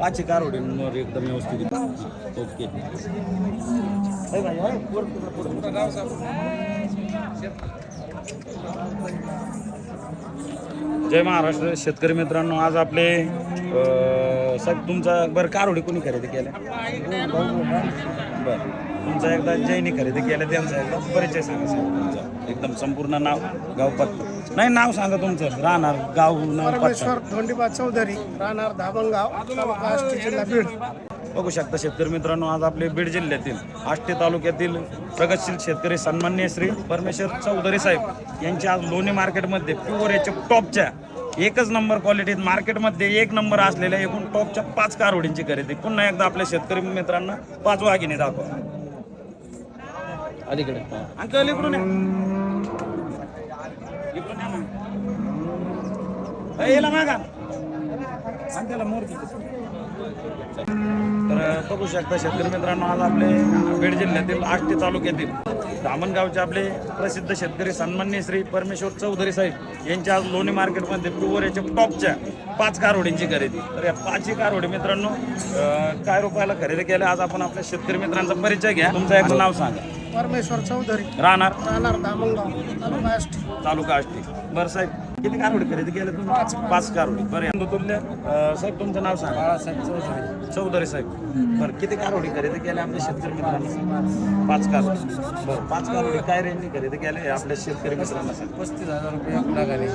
पाचशे कारवडींवर एकदम व्यवस्थित ओके जय महाराष्ट्र. शेतकरी मित्रांनो आज आपले साहेब तुमचा बरं कारवडी कोणी खरेदी केल्या? बरं. तुमचा एकदा जैनी खरेदी केलं त्यांचा एकदा परिचय सांगा साहेब तुमचा. एकदम संपूर्ण नाव गावपात नाही नाव सांगा तुमचं. राहणार गाव नाव पत्ता. परमेश्वर धोंडीबा चौधरी राहणार धामणगाव तालुका आष्टी जिल्हा बीड. बघू शकता शेतकरी मित्रांनो आज आपले बीड जिल्ह्यातील आष्टी तालुक्यातील प्रगतशील शेतकरी सन्मान्य श्री परमेश्वर चौधरी साहेब यांच्या आज लोणी मार्केटमध्ये प्युअर याच्या टॉपच्या एकच नंबर क्वालिटीत मार्केटमध्ये एक नंबर असलेल्या एकूण टॉपच्या पाच कारवडींची खरेदी. पुन्हा एकदा आपल्या शेतकरी मित्रांना पाच वाघिणी दाखवा. अलीकडे. अंकल इकडून या. ना. याला मागा. आणि त्याला मूर्ती तर बघू शकता शेतकरी मित्रांनो आज आपले बीड जिल्ह्यातील आष्टी तालुक्यातील धामणगावचे आपले प्रसिद्ध शेतकरी सन्मान्य श्री परमेश्वर चौधरी साहेब यांच्या आज लोणी मार्केटमध्ये प्युअर याच्या टॉपच्या पाच कारवडींची खरेदी. तर या पाचही कारवडी मित्रांनो काय रुपयाला खरेदी केल्या आज आपण आपल्या शेतकरी मित्रांचा परिचय घ्या. तुमचं एक नाव सांगा. परमेश्वर चौधरी. राहणार? राहणार धामणगाव तालुका आष्टी तालुका आष्टी बरं साहेब किती कारवडी खरेदी केल्या तुम्ही? पाच पाच कारवडी. बरं या तुल्य अं, साहेब तुमचं नाव सांगा. बाळासाहेब चौधरी. चौधरी साहेब. बरं किती कारवडी खरेदी केल्या आपल्या शेतकरी मित्रांना? पाच. कारवडी. बरं पाच कारवडी काय रेंजनी खरेदी केल्या आपल्या शेतकरी मित्रांना? सांगा पस्तीस हजार रुपये लागाने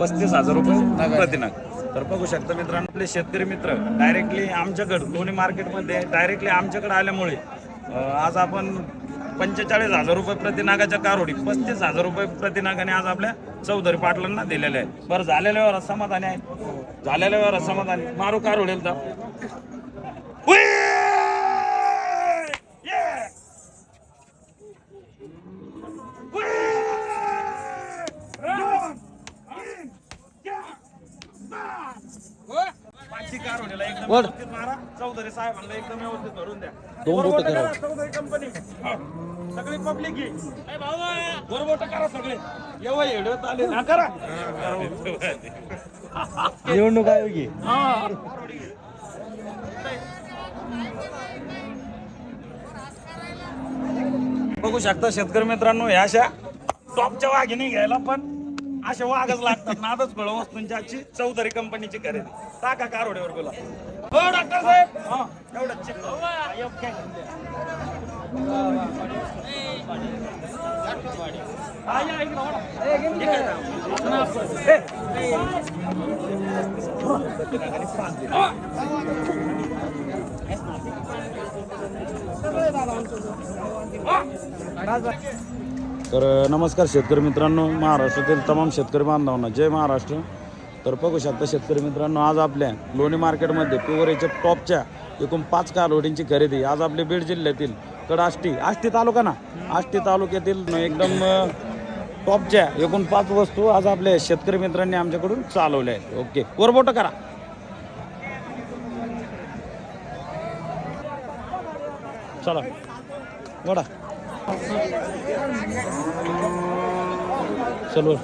पस्तीस हजार रुपये प्रतिनाग. तर बघू शकता मित्रांनो आपले शेतकरी मित्र डायरेक्टली आमच्याकडे दोन्ही मार्केटमध्ये डायरेक्टली आमच्याकडे आल्यामुळे आज आपण पंचेचाळीस हजार रुपये प्रतिनागाच्या कारवडी पस्तीस हजार रुपये प्रतिनागाने आज आपल्या चौधरी पाटलांना दिलेले आहेत. बरं झालेल्या व्यवहारात समाधानी आहे. झालेल्या व्यवहारात समाधानी. मारू कार उडेल तर. चौधरी साहेबांना एकदम व्यवस्थित धरून द्या. दोन कंपनी सगळी पब्लिक बरोबर करा सगळे. एवढं हेडत आले ना करा. निवडणूक आयोगी बघू शकता शेतकरी मित्रांनो ह्या अशा टॉपच्या वाघिणी घ्यायला पण अशा वाघच लागतात नादच फळ वस्तूंची आजची चौधरी कंपनीची खरेदी. टाका कारवड्यावर बोला हो डॉक्टर साहेब. हा एवढंच तर नमस्कार शेतकरी मित्रांनो. महाराष्ट्रातील तमाम शेतकरी बांधवांना जय महाराष्ट्र. तर बघू शकता शेतकरी मित्रांनो आज आपल्या लोणी मार्केटमध्ये पिवरेच्या टॉपच्या एकूण पाच कालवडींची खरेदी. आज आपल्या बीड जिल्ह्यातील कड आष्टी आष्टी तालुका ना? आष्टी तालुक्यातील एकदम टॉपच्या एकूण पाच वस्तू आज आपल्या शेतकरी मित्रांनी आमच्याकडून चालवल्या आहेत. ओके. वरबोट करा. चला. वडा. चलो